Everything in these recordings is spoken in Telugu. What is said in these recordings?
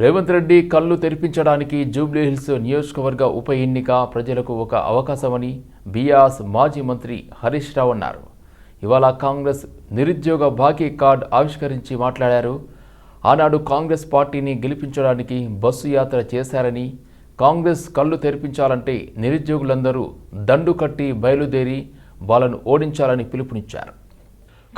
రేవంత్ రెడ్డి కళ్ళు తెరిపించడానికి జూబ్లీహిల్స్ నియోజకవర్గ ఉప ఎన్నిక ప్రజలకు ఒక అవకాశమని బీఆర్ఎస్ మాజీ మంత్రి హరీష్ రావు అన్నారు. ఇవాళ కాంగ్రెస్ నిరుద్యోగ బాకీ కార్డ్ ఆవిష్కరించి మాట్లాడారు. ఆనాడు కాంగ్రెస్ పార్టీని గెలిపించడానికి బస్సు యాత్ర చేశారని కాంగ్రెస్ కళ్ళు తెరిపించాలంటే నిరుద్యోగులందరూ దండు కట్టి బయలుదేరి వాళ్ళను ఓడించాలని పిలుపునిచ్చారు.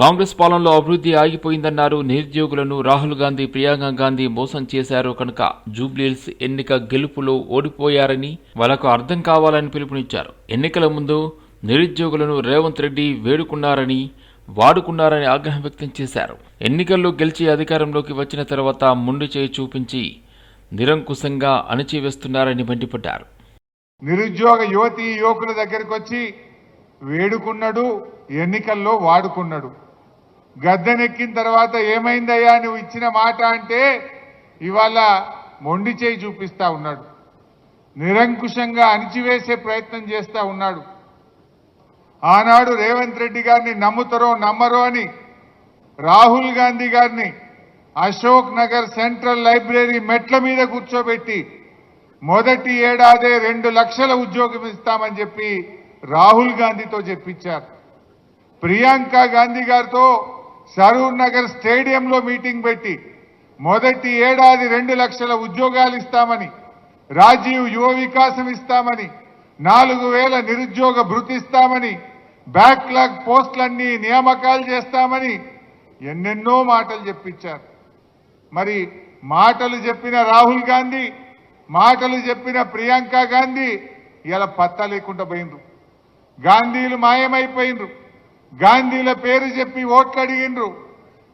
కాంగ్రెస్ పాలనలో అభివృద్ధి ఆగిపోయిందన్నారు నిరుద్యోగులను రాహుల్ గాంధీ ప్రియాంక గాంధీ మోసం చేశారు కనుక జూబ్లీహిల్స్ ఎన్నిక గెలుపులో ఓడిపోయారని వాళ్ళకు అర్థం కావాలని పిలుపునిచ్చారు. ఎన్నికల ముందు నిరుద్యోగులను రేవంత్ రెడ్డి వేడుకున్నారని వాడుకున్నారని ఆగ్రహం వ్యక్తం చేశారు. ఎన్నికల్లో గెలిచి అధికారంలోకి వచ్చిన తర్వాత ముందు చేయి చూపించి నిరంకుశంగా అణచివేస్తున్నారని మండిపడ్డారు. నిరుద్యోగ యువతి యువకుల దగ్గరికి వచ్చి వేడుకున్నాడు ఎన్నికల్లో వాడుకున్నాడు. గద్దెనెక్కిన తర్వాత ఏమైందయ్యా నువ్వు ఇచ్చిన మాట అంటే ఇవాళ మొండి చేయి చూపిస్తా ఉన్నాడు. నిరంకుశంగా అణిచివేసే ప్రయత్నం చేస్తా ఉన్నాడు. ఆనాడు రేవంత్ రెడ్డి గారిని నమ్ముతారో నమ్మరో అని రాహుల్ గాంధీ గారిని అశోక్ నగర్ సెంట్రల్ లైబ్రరీ మెట్ల మీద కూర్చోబెట్టి మొదటి ఏడాదే రెండు లక్షల ఉద్యోగం ఇస్తామని చెప్పి రాహుల్ గాంధీతో చెప్పించారు. ప్రియాంక గాంధీ గారితో సరూర్ నగర్ స్టేడియంలో మీటింగ్ పెట్టి మొదటి ఏడాది రెండు లక్షల ఉద్యోగాలు ఇస్తామని రాజీవ్ యువ వికాసం ఇస్తామని నాలుగు వేల నిరుద్యోగ భృతిస్తామని బ్యాక్లాగ్ పోస్టులన్నీ నియామకాలు చేస్తామని ఎన్నెన్నో మాటలు చెప్పించారు. మరి మాటలు చెప్పిన రాహుల్ గాంధీ మాటలు చెప్పిన ప్రియాంక గాంధీ ఇలా పత్తా లేకుండా పోయిండ్రు. గాంధీలు మాయమైపోయినరు గాంధీల పేరు చెప్పి ఓట్లు అడిగిండ్రు.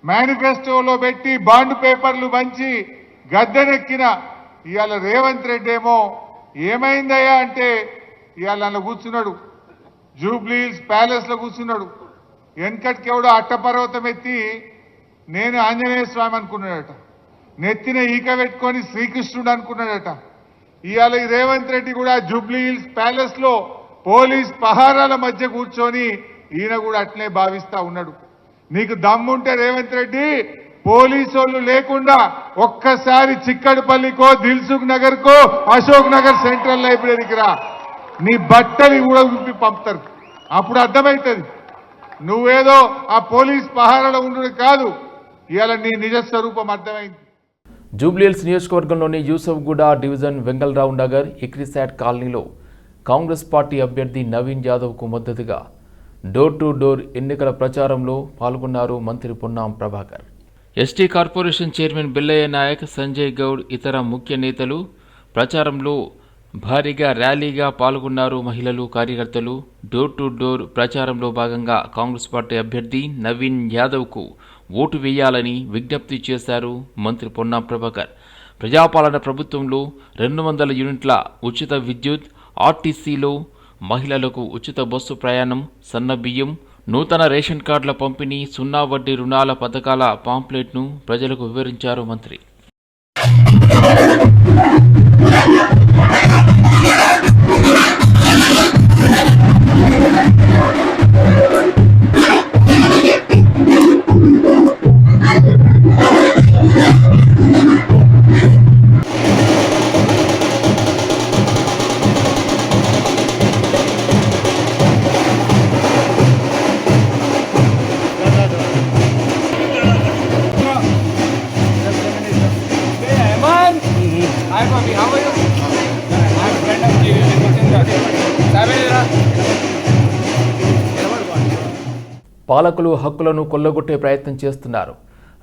మేనిఫెస్టోలో పెట్టి బాండ్ పేపర్లు పంచి గద్దెనెక్కిన ఇవాళ రేవంత్ రెడ్డి ఏమో ఏమైందయ్యా అంటే ఇవాళ నన్ను కూర్చున్నాడు. జూబ్లీస్ ప్యాలెస్లో కూర్చున్నాడు. వెనకటికి ఎవడో అట్టపర్వతం ఎత్తి నేను ఆంజనేయ స్వామి అనుకున్నాడట. నెత్తిన ఈక పెట్టుకొని శ్రీకృష్ణుడు అనుకున్నాడట. ఇవాళ ఈ రేవంత్ రెడ్డి కూడా జూబ్లీ హిల్స్ ప్యాలెస్లో పోలీస్ పహారాల మధ్య కూర్చొని ఈయన కూడా అట్లే భావిస్తా ఉన్నాడు. నీకు దమ్ముంటే రేవంత్ రెడ్డి పోలీసు లేకుండా ఒక్కసారి చిక్కడపల్లికో దిల్సుఖ్ నగర్ కో అశోక్ నగర్ సెంట్రల్ లైబ్రరీకి రా. నీ బట్టలు కూడా విప్పి పంపుతారు. అప్పుడు అర్థమవుతుంది నువ్వేదో ఆ పోలీస్ పహారాలో ఉండడు కాదు. ఇవాళ నీ నిజ స్వరూపం అర్థమైంది. జూబ్లీహిల్స్ నియోజకవర్గంలోని యూసఫ్గూడ డివిజన్ వెంగళరావు నగర్ ఇక్రిసాట్ కాలనీలో కాంగ్రెస్ పార్టీ అభ్యర్థి నవీన్ యాదవ్కు మద్దతుగా డోర్ టు డోర్ ఎన్నికల ప్రచారంలో పాల్గొన్నారు మంత్రి Ponnam Prabhakar. ST corporation chairman Billaiah Naik Sanjay Goud ఇతర ముఖ్య నేతలు ప్రచారంలో భారీగా ర్యాలీగా పాల్గొన్నారు మహిళలు కార్యకర్తలు. డోర్ టు డోర్ ప్రచారంలో భాగంగా కాంగ్రెస్ పార్టీ అభ్యర్థి నవీన్ యాదవ్కు ఓటు వేయాలని విజ్ఞప్తి చేశారు మంత్రి పొన్నాం ప్రభాకర్. ప్రజాపాలన ప్రభుత్వంలో రెండు వందల యూనిట్ల ఉచిత విద్యుత్ ఆర్టీసీలో మహిళలకు ఉచిత బస్సు ప్రయాణం సన్న బియ్యం నూతన రేషన్ కార్డుల పంపిణీ సున్నా వడ్డీ రుణాల పథకాల పాంప్లెట్ను ప్రజలకు వివరించారు మంత్రి. Hi, Bobby. How are you? I'm friend of Jesus. పాలకులు హక్కులను కొల్లగొట్టే ప్రయత్నం చేస్తున్నారు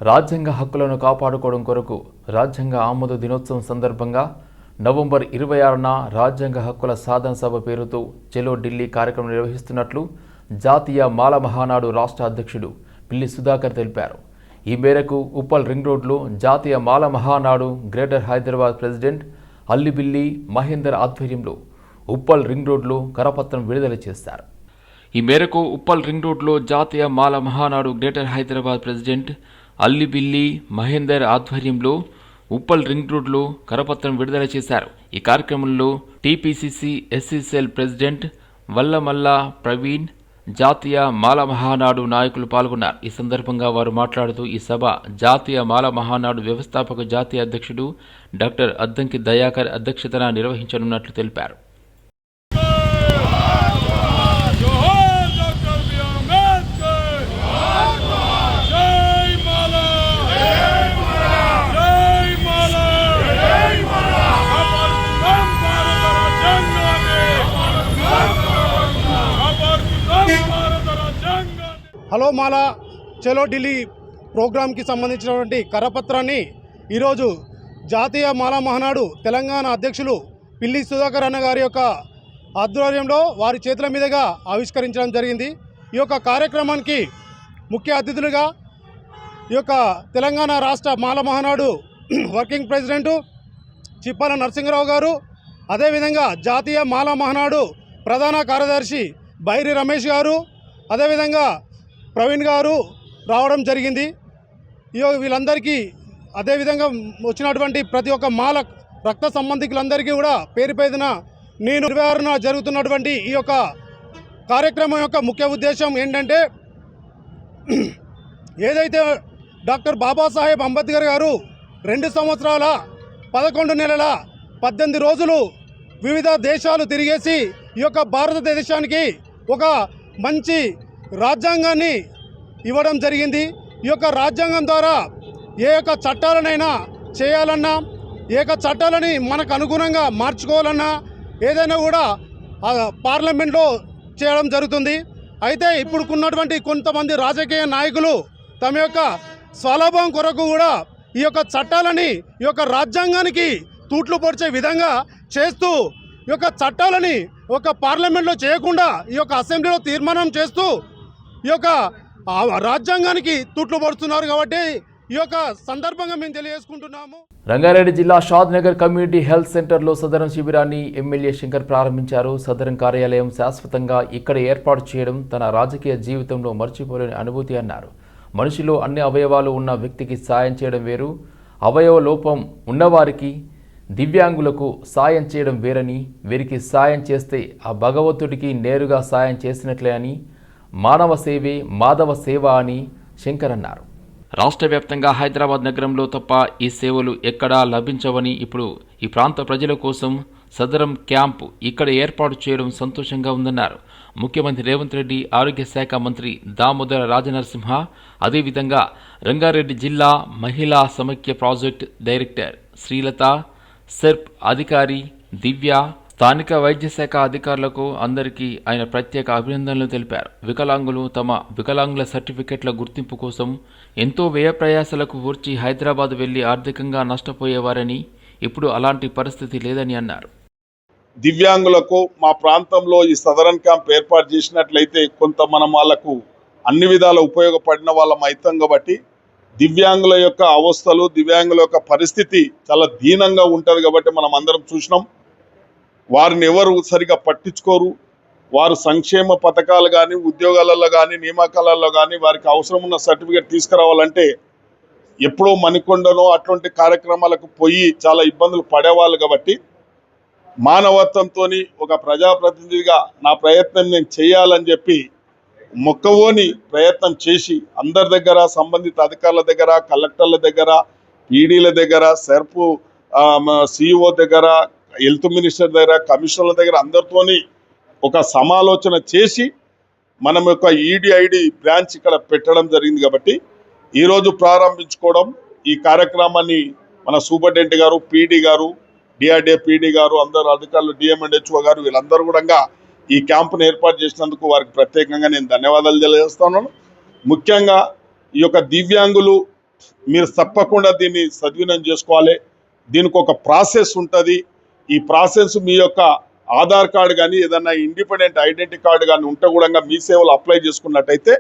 రాజ్యాంగ హక్కులను కాపాడుకోవడం కొరకు రాజ్యాంగ ఆమోద దినోత్సవం సందర్భంగా నవంబర్ ఇరవై ఆరున రాజ్యాంగ హక్కుల సాధన సభ పేరుతో చెలో ఢిల్లీ కార్యక్రమం నిర్వహిస్తున్నట్లు జాతీయ మాల మహానాడు రాష్ట్ర అధ్యక్షుడు పిల్లి సుధాకర్ తెలిపారు ఈ మేరకు ఉప్పల్ రింగ్ రోడ్లో జాతీయ మాల మహానాడు గ్రేటర్ హైదరాబాద్ ప్రెసిడెంట్ అల్లిబిల్లి మహేందర్ ఆధ్వర్యంలో ఉప్పల్ రింగ్ రోడ్లో కరపత్రం విడుదల చేశారు. ఈ మేరకు ఉప్పల్ రింగ్ రోడ్లో జాతీయ మాల మహానాడు గ్రేటర్ హైదరాబాద్ ప్రెసిడెంట్ అల్లిబిల్లి మహేందర్ ఆధ్వర్యంలో ఉప్పల్ రింగ్ రోడ్లో కరపత్రం విడుదల చేశారు. ఈ కార్యక్రమంలో TPCC SCCL president Vallamalla Praveen జాతీయ మాల మహానాడు నాయకులు పాల్గొన్నారు ఈ సందర్భంగా వారు మాట్లాడుతూ ఈ సభ జాతీయ మాల మహానాడు వ్యవస్థాపక జాతీయ అధ్యక్షుడు డాక్టర్ అద్దంకి దయాకర్ అధ్యక్షతన నిర్వహించనున్నట్లు తెలిపారు జోహార్ డాక్టర్ బిఆర్ అంబేద్కర్ జై మాలా జై మాలా జై మాలా జై మాలా కాపాడుకుందాం భారత రాజ్యాంగాన్ని కాపాడుకుందాం భారత రాజ్యాంగాన్ని హలో మాలా చలో ఢిల్లీ ప్రోగ్రాంకి సంబంధించినటువంటి కరపత్రాన్ని ఈరోజు జాతీయ మాలా మహానాడు తెలంగాణ అధ్యక్షులు పిల్లి సుధాకర్ అన్న గారి యొక్క ఆధ్వర్యంలో వారి చేతుల మీదుగా ఆవిష్కరించడం జరిగింది. ఈ యొక్క కార్యక్రమానికి ముఖ్య అతిథులుగా ఈ యొక్క తెలంగాణ రాష్ట్ర మాల మహానాడు వర్కింగ్ ప్రెసిడెంటు చిప్పాల నరసింహరావు గారు అదేవిధంగా జాతీయ మాల మహానాడు ప్రధాన కార్యదర్శి బైరి రమేష్ గారు అదేవిధంగా ప్రవీణ్ గారు రావడం జరిగింది. ఈ వీళ్ళందరికీ అదేవిధంగా వచ్చినటువంటి ప్రతి ఒక్క మాల రక్త సంబంధికులందరికీ కూడా పేరు పేదిన నేను నిర్వహణ జరుగుతున్నటువంటి ఈ యొక్క కార్యక్రమం యొక్క ముఖ్య ఉద్దేశం ఏంటంటే ఏదైతే డాక్టర్ బాబాసాహెబ్ అంబేద్కర్ గారు రెండు సంవత్సరాల పదకొండు నెలల పద్దెనిమిది రోజులు వివిధ దేశాలు తిరిగేసి ఈ యొక్క భారతదేశానికి ఒక మంచి రాజ్యాంగాన్ని ఇవ్వడం జరిగింది. ఈ యొక్క రాజ్యాంగం ద్వారా ఏ యొక్క చట్టాలనైనా చేయాలన్నా ఏ యొక్క చట్టాలని మనకు అనుగుణంగా మార్చుకోవాలన్నా ఏదైనా కూడా పార్లమెంట్లో చేయడం జరుగుతుంది. అయితే ఇప్పుడుకున్నటువంటి కొంతమంది రాజకీయ నాయకులు తమ యొక్క స్వలాభం కొరకు కూడా ఈ యొక్క చట్టాలని ఈ యొక్క రాజ్యాంగానికి తూట్లు పొడిచే విధంగా చేస్తూ ఈ యొక్క చట్టాలని ఒక పార్లమెంట్లో చేయకుండా ఈ యొక్క అసెంబ్లీలో తీర్మానం చేస్తూ ఈ యొక్క రాజ్యాంగానికి తుట్లు పడుతున్నారు కాబట్టి ఈ యొక్క సందర్భంగా మేము తెలియజేసుకుంటున్నాము. రంగారెడ్డి జిల్లా షాద్ నగర్ కమ్యూనిటీ హెల్త్ సెంటర్లో సదరం శిబిరాన్ని ఎమ్మెల్యే శంకర్ ప్రారంభించారు. సదరం కార్యాలయం శాశ్వతంగా ఇక్కడ ఏర్పాటు చేయడం తన రాజకీయ జీవితంలో మర్చిపోలేని అనుభూతి అన్నారు. మనిషిలో అన్ని అవయవాలు ఉన్న వ్యక్తికి సాయం చేయడం వేరు. అవయవ లోపం ఉన్నవారికి దివ్యాంగులకు సాయం చేయడం వేరని వీరికి సాయం చేస్తే ఆ భగవంతుడికి నేరుగా సాయం చేసినట్లే అని మానవ సేవే మాధవ సేవ అని శంకర్ అన్నారు. రాష్ట్ర వ్యాప్తంగా హైదరాబాద్ నగరంలో తప్ప ఈ సేవలు ఎక్కడా లభించవని ఇప్పుడు ఈ ప్రాంత ప్రజల కోసం సదరం క్యాంపు ఇక్కడ ఏర్పాటు చేయడం సంతోషంగా ఉందన్నారు. ముఖ్యమంత్రి రేవంత్ రెడ్డి ఆరోగ్య శాఖ మంత్రి దామోదర రాజనరసింహ అదేవిధంగా రంగారెడ్డి జిల్లా మహిళా సమైక్య ప్రాజెక్ట్ డైరెక్టర్ శ్రీలత సెర్ప్ అధికారి దివ్య స్థానిక వైద్య శాఖ అధికారులకు అందరికీ ఆయన ప్రత్యేక అభినందనలు తెలిపారు. వికలాంగులు తమ వికలాంగుల సర్టిఫికెట్ల గుర్తింపు కోసం ఎంతో వ్యయ ప్రయాసలకు ఊర్చి హైదరాబాద్ వెళ్ళి ఆర్థికంగా నష్టపోయేవారని ఇప్పుడు అలాంటి పరిస్థితి లేదని అన్నారు. దివ్యాంగులకు మా ప్రాంతంలో ఈ సదరన్ క్యాంప్ ఏర్పాటు చేసినట్లయితే కొంత మనం వాళ్ళకు అన్ని విధాల ఉపయోగపడిన వాళ్ళం అవుతాం కాబట్టి దివ్యాంగుల యొక్క అవస్థలు దివ్యాంగుల యొక్క పరిస్థితి చాలా దీనంగా ఉంటుంది కాబట్టి మనం అందరం చూసినాం. వారిని ఎవరు సరిగా పట్టించుకోరు. వారు సంక్షేమ పథకాలు కానీ ఉద్యోగాలలో కానీ నియామకాలలో కానీ వారికి అవసరం ఉన్న సర్టిఫికేట్ తీసుకురావాలంటే ఎప్పుడో మణికొండనో అటువంటి కార్యక్రమాలకు పోయి చాలా ఇబ్బందులు పడేవాళ్ళు కాబట్టి మానవత్వంతో ఒక ప్రజాప్రతినిధిగా నా ప్రయత్నం నేను చేయాలని చెప్పి మొక్కవోని ప్రయత్నం చేసి అందరి దగ్గర సంబంధిత అధికారుల దగ్గర కలెక్టర్ల దగ్గర ఈడీల దగ్గర సెర్పు సిఇఓ దగ్గర హెల్త్ మినిస్టర్ దగ్గర కమిషనర్ల దగ్గర అందరితోని ఒక సమాలోచన చేసి మనం యొక్క ఈడీఐడి బ్రాంచ్ ఇక్కడ పెట్టడం జరిగింది కాబట్టి ఈరోజు ప్రారంభించుకోవడం ఈ కార్యక్రమాన్ని మన సూపరింటెండెంట్ గారు పీడీ గారు డిఆర్డిఏ పీడీ గారు అందరు అధికారులు డిఎంఎండ్హెచ్ఓ గారు వీళ్ళందరూ కూడా ఈ క్యాంపును ఏర్పాటు చేసినందుకు వారికి ప్రత్యేకంగా నేను ధన్యవాదాలు తెలియజేస్తున్నాను ముఖ్యంగా ఈ యొక్క దివ్యాంగులు మీరు తప్పకుండా దీన్ని సద్వినియోగం చేసుకోవాలి. దీనికి ఒక ప్రాసెస్ ఉంటుంది. ఈ ప్రాసెస్ మీ యొక్క ఆధార్ కార్డు కానీ ఏదన్నా ఇండిపెండెంట్ ఐడెంటిటీ కార్డు కానీ ఉంటే కూడా మీ సేవలు అప్లై చేసుకున్నట్టయితే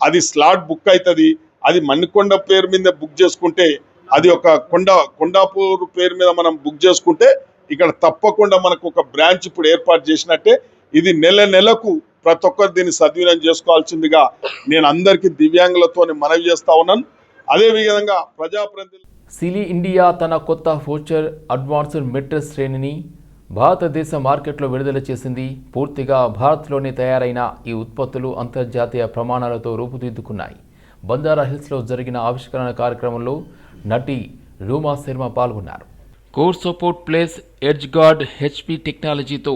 అది స్లాట్ బుక్ అవుతుంది అది మణికొండ పేరు మీద బుక్ చేసుకుంటే అది ఒక కొండ కొండాపూర్ పేరు మీద మనం బుక్ చేసుకుంటే ఇక్కడ తప్పకుండా మనకు ఒక బ్రాంచ్ ఇప్పుడు ఏర్పాటు చేసినట్టే ఇది నెల నెలకు ప్రతి ఒక్కరు దీన్ని సద్వినియోగం చేసుకోవాల్సిందిగా నేను అందరికీ దివ్యాంగులతో మనవి చేస్తా ఉన్నాను. అదేవిధంగా ప్రజాప్రతినిధులు సిలీ ఇండియా తన కొత్త ఫ్యూచర్ అడ్వాన్స్డ్ మెట్రస్ శ్రేణిని భారతదేశ మార్కెట్లో విడుదల చేసింది. పూర్తిగా భారత్లోనే తయారైన ఈ ఉత్పత్తులు అంతర్జాతీయ ప్రమాణాలతో రూపుదిద్దుకున్నాయి. బంజారా హిల్స్లో జరిగిన ఆవిష్కరణ కార్యక్రమంలో నటి రూమా శర్మ పాల్గొన్నారు. Core support place edge guard HP టెక్నాలజీతో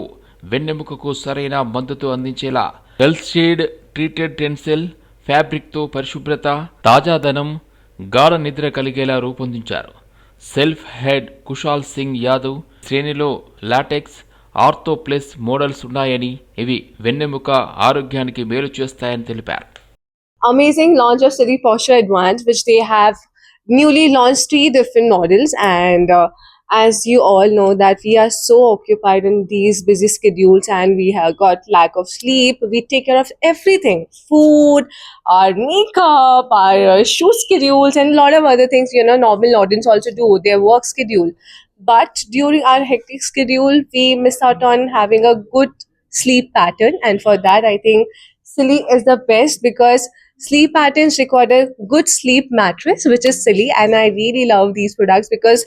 వెన్నెముకకు సరైన మద్దతు అందించేలా హెల్త్ షేడ్ ట్రీటెడ్ టెన్సెల్ ఫ్యాబ్రిక్తో పరిశుభ్రత తాజాదనం గాఢ నిద్ర కలిగేలా రూపొందించారు సెల్ఫ్ హెడ్ కుషాల్ సింగ్ యాదవ్ శ్రేణిలో లాటెక్స్ ఆర్థోప్లస్ మోడల్స్ ఉన్నాయని ఇవి వెన్నెముక ఆరోగ్యానికి మేలు చేస్తాయని తెలిపారు amazing launch of series posture advance which they have newly launch three different models and as you all know, that we are so occupied in these busy schedules, and we have got lack of sleep. We take care of everything: food, our makeup, our uh, shoe schedules, and a lot of other things. You know, normal audience also do their work schedule. But during our hectic schedule, we miss out on having a good sleep pattern, and for that, I think Silly is the best because sleep patterns require a good sleep mattress, which is Silly, and I really love these products because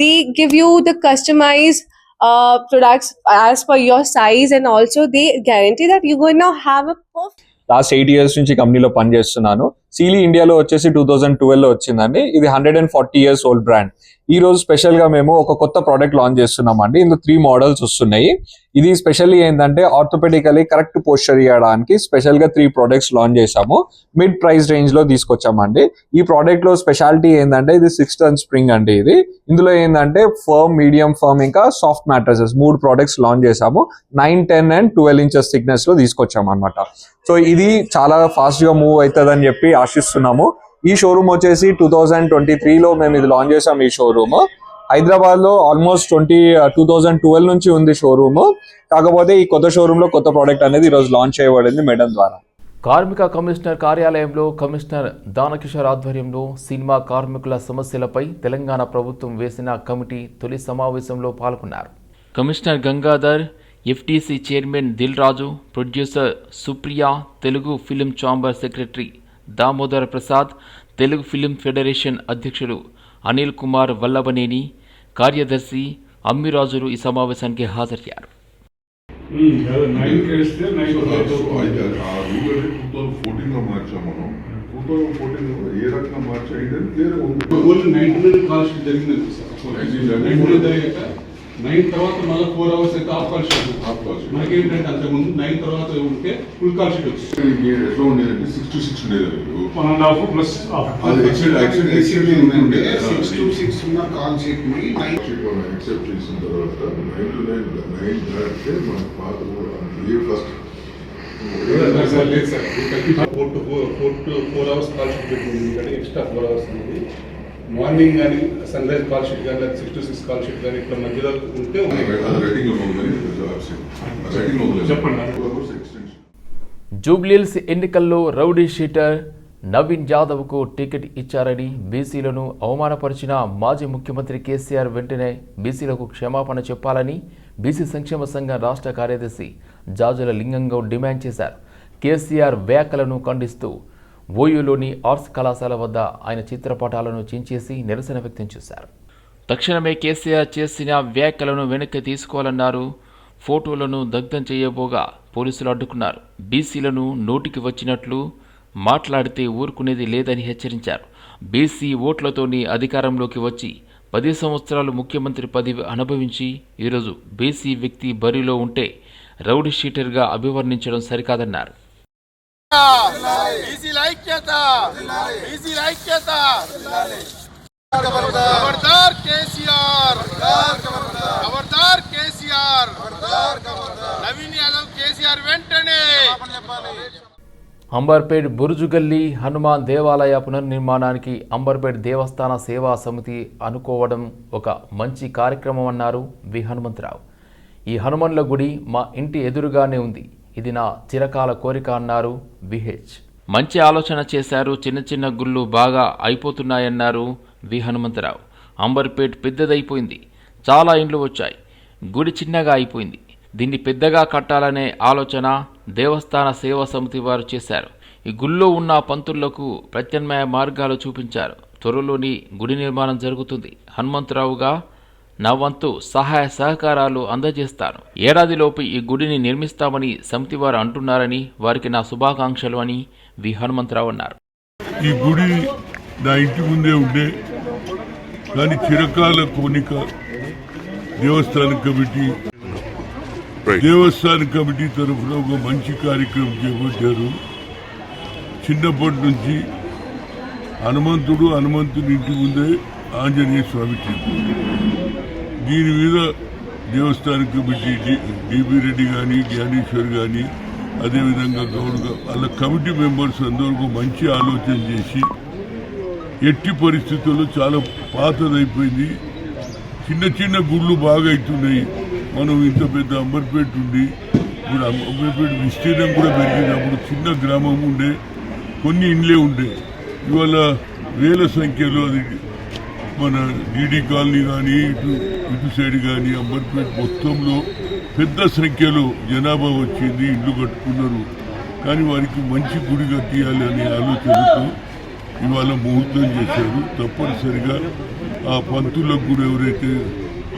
they give you the customized uh, products as per your size, and also they guarantee that you're going to have a perfect. Last eight years నుంచి కంపెనీలో పనిచేస్తున్నాను సీలీ ఇండియాలో వచ్చేసి టూ థౌజండ్ ట్వెల్వ్లో వచ్చిందండి. ఇది hundred and forty years old brand. ఈ రోజు స్పెషల్గా మేము ఒక కొత్త ప్రోడక్ట్ లాంచ్ చేస్తున్నామండి. ఇందులో త్రీ మోడల్స్ వస్తున్నాయి. ఇది స్పెషల్లీ ఏంటంటే ఆర్థోపెడికలీ కరెక్ట్ పోస్చర్ ఇవ్వడానికి స్పెషల్గా త్రీ ప్రోడక్ట్స్ లాంచ్ చేసాము మిడ్ ప్రైస్ రేంజ్లో తీసుకొచ్చామండి. ఈ ప్రోడక్ట్లో స్పెషాలిటీ ఏంటంటే ఇది సిక్స్ టన్ స్ప్రింగ్ అండి ఇది. ఇందులో ఏంటంటే ఫర్మ్ మీడియం ఫర్మ్ ఇంకా సాఫ్ట్ మ్యాట్రసెస్ మూడు ప్రోడక్ట్స్ లాంచ్ చేసాము nine ten and twelve inches థిక్నెస్లో తీసుకొచ్చాము అనమాట సో ఇది చాలా ఫాస్ట్గా మూవ్ అవుతుంది అని చెప్పి ఆశిస్తున్నాము. ఈ షోరూమ్ వచ్చేసి టూ థౌజండ్ ట్వంటీ త్రీలో మేము ఇది లాంచ్ చేసాం ఈ షోరూమ్ హైదరాబాద్లో almost twenty two thousand twelve నుంచి ఉంది షోరూమ్ కాకపోతే ఈ కొత్త షోరూమ్లో కొత్త ప్రోడక్ట్ అనేది ఈ రోజు లాంచ్ చేయబడింది మేడం ద్వారా. కార్మిక కమిషనర్ కార్యాలయంలో కమిషనర్ దానకిషోర్ ఆధ్వర్యంలో సినిమా కార్మికుల సమస్యలపై తెలంగాణ ప్రభుత్వం వేసిన కమిటీ తొలి సమావేశంలో పాల్గొన్నారు. Commissioner Gangadhar FTC chairman Dil Raju producer Supriya Telugu film chamber secretary Damodara Prasad Telugu film federation అధ్యక్షుడు అనిల్ కుమార్ వల్లభనేని కార్యదర్శి అమ్మిరాజులు ఈ సమావేశానికి హాజరయ్యారు. ఏ నైన్ కాల్ షీట్ తర్వాత మళ్ళీ ఫోర్ అవర్స్ అయితే half call sheet Half call sheet. మనకేంటంటే అంతకుముందు నైన్ తర్వాత ఉంటే ఫుల్ కాల్ షీట్ వచ్చింది. ఎట్లా ఉండేదంటే సిక్స్ టు సిక్స్ ఉండేది one and half plus six to six ఉన్న కాల్ షీట్ని నైన్ యాక్సెప్ట్ చేసిన తర్వాత నైన్ టు నైన్ నైన్ దాటితే మన పాత ఏ ఫస్ట్ సార్ లేదు sir. Four to four four to four hours call sheet పెట్టింది. కానీ ఎక్స్ట్రా ఫోర్ అవర్స్ అనేది మార్నింగ్ కానీ సన్ రైజ్ కాల్ షీట్ కానీ six to six call sheet కానీ ఇట్లా మధ్యలో ఉంటే జూబ్లీల్స్ ఎన్నికల్లో రౌడీ షీటర్ నవీన్ యాదవ్కు టికెట్ ఇచ్చారని బీసీలను అవమానపరిచిన మాజీ ముఖ్యమంత్రి కేసీఆర్ వెంటనే బీసీలకు క్షమాపణ చెప్పాలని బీసీ సంక్షేమ సంఘం రాష్ట్ర కార్యదర్శి జాజుల లింగంగౌడ్ డిమాండ్ చేశారు. కేసీఆర్ వ్యాఖ్యలను ఖండిస్తూ ఓయూలోని ఆర్ట్స్ కళాశాల వద్ద ఆయన చిత్రపటాలను చించేసి నిరసన వ్యక్తం చేశారు. తక్షణమే కేసీఆర్ చేసిన వ్యాఖ్యలను వెనక్కి తీసుకోవాలన్నారు. ఫోటోలను దగ్ధం చేయబోగా పోలీసులు అడ్డుకున్నారు. బీసీలను నోటికి వచ్చినట్లు మాట్లాడితే ఊరుకునేది లేదని హెచ్చరించారు. బీసీ ఓట్లతోని అధికారంలోకి వచ్చి పది సంవత్సరాలు ముఖ్యమంత్రి పదవి అనుభవించి ఈరోజు బీసీ వ్యక్తి బరిలో ఉంటే రౌడీ షీటర్గా అభివర్ణించడం సరికాదన్నారు. బీసీల ఐక్యత. బీసీల ఐక్యత. ఖబర్దార్ కేసీఆర్. ఖబర్దార్ కేసీఆర్. నవీన్ యాదవ్ కేసీఆర్ వెంటనే. అంబర్పేట్ బురుజుగల్లి హనుమాన్ దేవాలయ పునర్నిర్మాణానికి అంబర్పేట్ దేవస్థాన సేవా సమితి అనుకోవడం ఒక మంచి కార్యక్రమం అన్నారు వి హనుమంతరావు. ఈ హనుమన్ల గుడి మా ఇంటి ఎదురుగానే ఉంది. ఇది నా చిరకాల కోరిక అన్నారు విహెచ్. మంచి ఆలోచన చేశారు చిన్న చిన్న గుళ్ళు బాగా అయిపోతున్నాయన్నారు వి హనుమంతరావు. అంబర్పేట్ పెద్దదైపోయింది చాలా ఇండ్లు వచ్చాయి గుడి చిన్నగా అయిపోయింది. దీన్ని పెద్దగా కట్టాలనే ఆలోచన దేవస్థాన సేవా సమితి వారు చేశారు. ఈ గుళ్ళో ఉన్న పంతులకు ప్రత్యామ్నాయ మార్గాలు చూపించారు. త్వరలోని గుడి నిర్మాణం జరుగుతుంది. హనుమంతరావుగా నా వంతు సహాయ సహకారాలు అందజేస్తాను. ఏడాదిలోపు ఈ గుడిని నిర్మిస్తామని సమితి వారు అంటున్నారని వారికి నా శుభాకాంక్షలు అని వి. హనుమంతరావు అన్నారు. ఈ గుడి నా ఇంటి ముందే ఉండే కానీ చిరకాల కోనిక దేవస్థాన కమిటీ దేవస్థాన కమిటీ తరఫున ఒక మంచి కార్యక్రమం చేపట్టారు. చిన్నప్పటి నుంచి హనుమంతుడు హనుమంతుని ఇంటి ముందే ఆంజనేయ స్వామి టెంపుల్. దీని మీద దేవస్థాన కమిటీ డిబి రెడ్డి కానీ జ్ఞానేశ్వర్ కానీ అదేవిధంగా గౌడ్ వాళ్ళ కమిటీ మెంబర్స్ అందరూ మంచి ఆలోచన చేసి ఎట్టి పరిస్థితుల్లో చాలా పాతదైపోయింది. చిన్న చిన్న గుళ్ళు బాగా అవుతున్నాయి. మనం ఇంత పెద్ద అంబర్పేట ఉండి ఇప్పుడు అంబర్పేట విస్తీర్ణం కూడా పెరిగింది అప్పుడు చిన్న గ్రామం ఉండే కొన్ని ఇండ్లే ఉండే. ఇవాళ వేల సంఖ్యలో అది మన డీడీ కాలనీ కానీ ఇటు ఇటు సైడ్ కానీ అంబర్పేట మొత్తంలో పెద్ద సంఖ్యలో జనాభా వచ్చింది ఇల్లు కట్టుకున్నారు. కానీ వారికి మంచి గుడి కట్టియాలి అనే ఆలోచనతో ఇవాళ ముహూర్తం చేశారు. తప్పనిసరిగా ఆ పంతులకు కూడా ఎవరైతే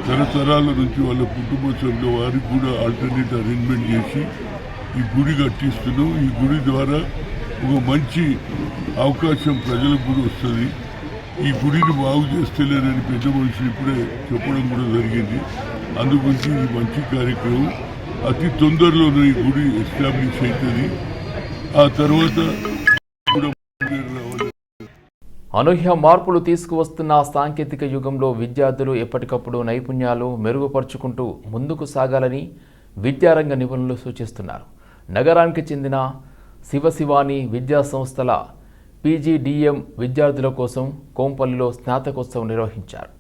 తరతరాల నుంచి వాళ్ళ కుటుంబ సభ్యుల వారికి కూడా ఆల్టర్నేట్ అరేంజ్మెంట్ చేసి ఈ గుడి కట్టిస్తున్నాం. ఈ గుడి ద్వారా ఒక మంచి అవకాశం ప్రజలకు కూడా వస్తుంది. ఈ గుడిని బాగు చేస్తలేరని పెద్ద మనుషులు ఇప్పుడే చెప్పడం కూడా జరిగింది. అందుగురించి ఇది మంచి కార్యక్రమం అతి తొందరలోనే ఈ గుడి ఎస్టాబ్లిష్ అవుతుంది ఆ తర్వాత అనూహ్య మార్పులు తీసుకువస్తున్న సాంకేతిక యుగంలో విద్యార్థులు ఎప్పటికప్పుడు నైపుణ్యాలు మెరుగుపరుచుకుంటూ ముందుకు సాగాలని విద్యారంగ నిపుణులు సూచిస్తున్నారు. నగరానికి చెందిన శివశివాని విద్యా సంస్థల పీజీడిఎం విద్యార్థుల కోసం కోంపల్లిలో స్నాతకోత్సవం నిర్వహించారు.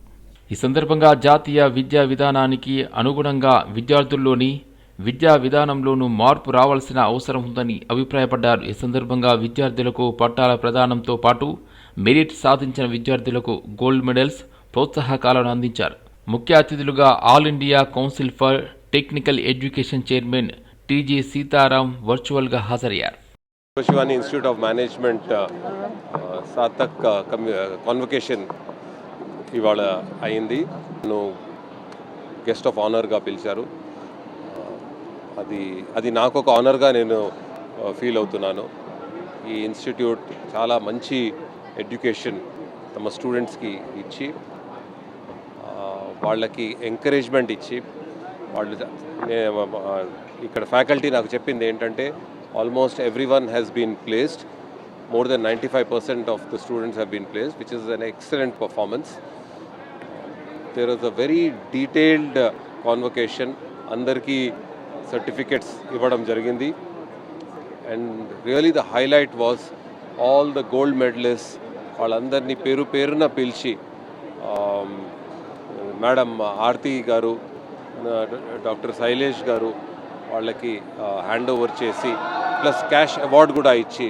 ఈ సందర్భంగా జాతీయ విద్యా విధానానికి అనుగుణంగా విద్యార్థుల్లోని విద్యా విధానంలోనూ మార్పు రావాల్సిన అవసరం ఉందని అభిప్రాయపడ్డారు. ఈ సందర్భంగా విద్యార్థులకు పట్టాల ప్రదానంతో పాటు మెరిట్ సాధించిన విద్యార్థులకు గోల్డ్ మెడల్స్ ప్రోత్సాహకాలను అందించారు. ముఖ్య అతిథులుగా all India council for technical education chairman TG Sitaram వర్చువల్గా హాజరయ్యారు. శివాని ఇన్స్టిట్యూట్ ఆఫ్ మేనేజ్మెంట్ సాతక్ కాన్వకేషన్ ఇవాళ అయింది. నన్ను గెస్ట్ ఆఫ్ ఆనర్గా పిలిచారు. Uh, అది అది నాకు ఒక ఆనర్గా నేను uh, ఫీల్ అవుతున్నాను. ఈ ఇన్స్టిట్యూట్ చాలా మంచి ఎడ్యుకేషన్ తమ స్టూడెంట్స్కి ఇచ్చి uh, వాళ్ళకి ఎంకరేజ్మెంట్ ఇచ్చి వాళ్ళు ఇక్కడ ఫ్యాకల్టీ నాకు చెప్పింది ఏంటంటే almost everyone has been placed more than ninety five percent of the students have been placed which is an excellent performance there is a very detailed convocation అందరికీ సర్టిఫికెట్స్ ఇవ్వడం జరిగింది. And really the highlight was all the gold medalist వాళ్ళందరినీ పేరు పేరున పిలిచి మేడం ఆర్తి గారు డాక్టర్ శైలేష్ గారు వాళ్ళకి హ్యాండ్ ఓవర్ చేసి ప్లస్ క్యాష్ అవార్డు కూడా ఇచ్చి